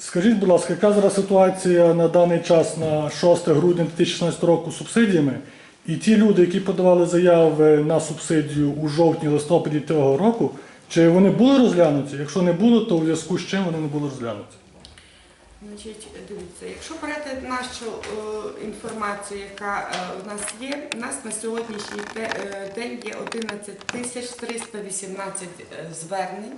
Скажіть, будь ласка, яка зараз ситуація на даний час на 6 грудня 2016 року з субсидіями? І ті люди, які подавали заяви на субсидію у жовтні-листопаді цього року, чи вони були розглянуті? Якщо не було, то у зв'язку з чим вони не були розглянуті? Значить, дивіться, якщо брати нашу е, інформацію, яка е, у нас є, у нас на сьогоднішній е, день є 11 тисяч 318 е, звернень,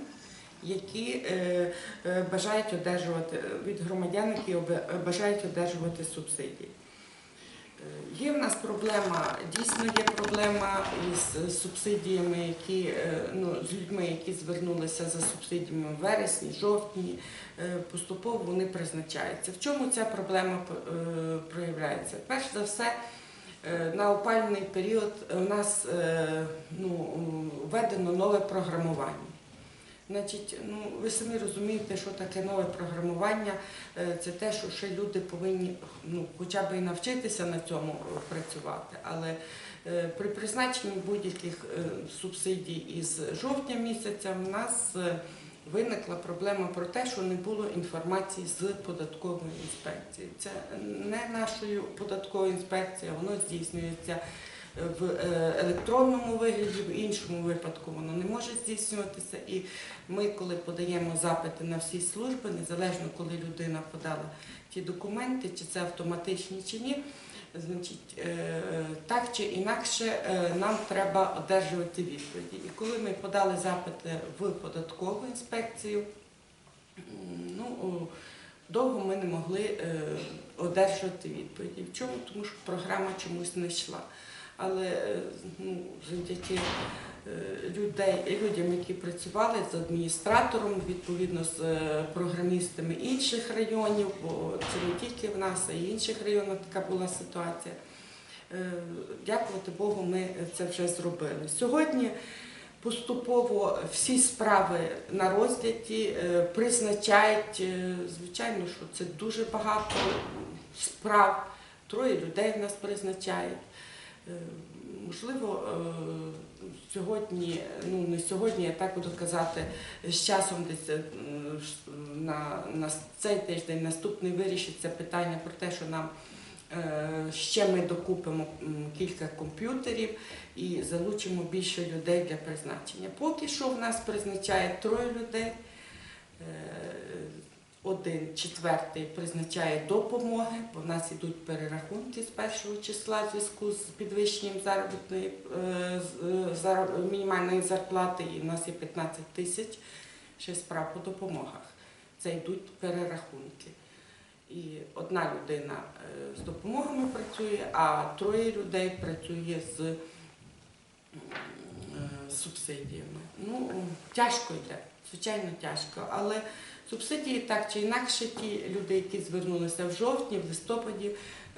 які е, е, бажають одержувати від громадян, які бажають одержувати субсидії. Е, Є в нас проблема, дійсно є проблема із субсидіями, які ну, з людьми, які звернулися за субсидіями в вересні, жовтні, поступово вони призначаються. В чому ця проблема проявляється? Перш за все, на опальний період у нас ну, введено нове програмування. Значить, ну ви самі розумієте, що таке нове програмування. Е, Це те, що ще люди повинні ну, хоча б і навчитися на цьому е, працювати. Але е, при призначенні будь-яких субсидій із жовтня місяця в нас виникла проблема про те, що не було інформації з податкової інспекції. Це не нашою податковою інспекцією, воно здійснюється в е, електронному вигляді, в іншому випадку воно не може здійснюватися. І ми, коли подаємо запити на всі служби, незалежно коли людина подала ті документи, чи це автоматичні чи ні, значить, е, так чи інакше е, нам треба одержувати відповіді. І коли ми подали запити в податкову інспекцію, ну, довго ми не могли одержувати відповіді. В чому? Тому що програма чомусь не йшла. Але е, ну, завдяки е, людей, людям, які працювали з адміністратором, відповідно з е, програмістами інших районів, бо це не тільки в нас, а й в інших районах така була ситуація. Дякувати Богу, ми це вже зробили. Сьогодні поступово всі справи на розгляді призначають, звичайно, що це дуже багато справ, троє людей в нас призначають. Е, Можливо, е, сьогодні, ну не сьогодні, я так буду казати, з часом десь е, на, на цей тиждень наступний вирішиться питання про те, що нам ще ми докупимо кілька комп'ютерів і залучимо більше людей для призначення. Поки що в нас призначає троє людей. Один четвертий призначає допомоги, бо в нас йдуть перерахунки з першого числа в зв'язку з підвищенням заробітної е, е, мінімальної зарплати, і в нас є 15 тисяч ще справ по допомогах. Це йдуть перерахунки. І одна людина е, з допомогами працює, а троє людей працює з субсидіями. Ну, тяжко йде, звичайно, тяжко. Але субсидії так чи інакше, ті люди, які звернулися в жовтні, в листопаді,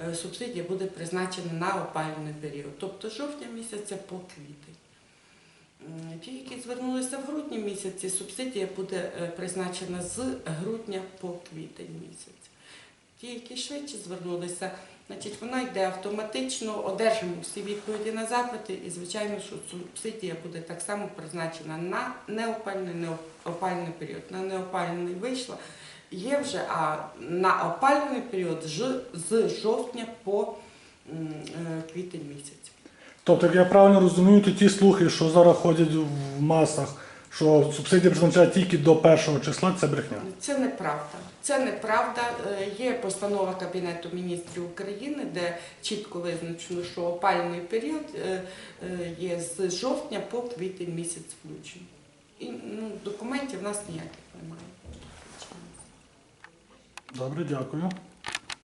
е, субсидія буде призначена на опалювальний період, тобто жовтня місяця по квітень. Ті, які звернулися в грудні місяці, субсидія буде е, призначена з грудня по квітень місяць. Ті, які швидше звернулися, значить, вона йде автоматично, одержимо всі відповіді на запити, і звичайно, що субсидія буде так само призначена на неопальний, неопальний період. На неопальний вийшла. Є вже, а на опалювальний період ж- з жовтня по е, квітень місяць. Тобто, як я правильно розумію, то ті слухи, що зараз ходять в масах, що субсидії призначають тільки до першого числа, це брехня. Це неправда. Це неправда. Е, Є постанова Кабінету міністрів України, де чітко визначено, що опалювальний період е, е, є з жовтня по квітень місяць включно. І ну, документів в нас ніяких немає. Добре, дякую.